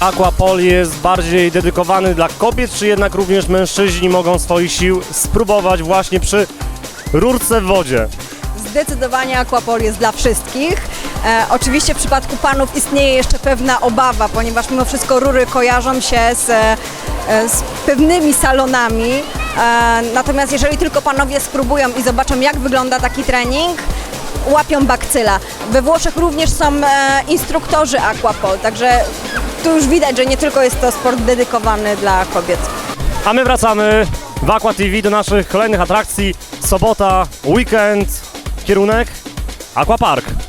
Aquapol jest bardziej dedykowany dla kobiet, czy jednak również mężczyźni mogą swoich sił spróbować właśnie przy rurce w wodzie? Zdecydowanie Aquapol jest dla wszystkich. E, oczywiście w przypadku panów istnieje jeszcze pewna obawa, ponieważ mimo wszystko rury kojarzą się z, e, z pewnymi salonami. E, natomiast jeżeli tylko panowie spróbują i zobaczą, jak wygląda taki trening, łapią bakcyla. We Włoszech również są e, instruktorzy Aquapol, także tu już widać, że nie tylko jest to sport dedykowany dla kobiet. A my wracamy w Aqua TV do naszych kolejnych atrakcji. Sobota, weekend, kierunek Aquapark.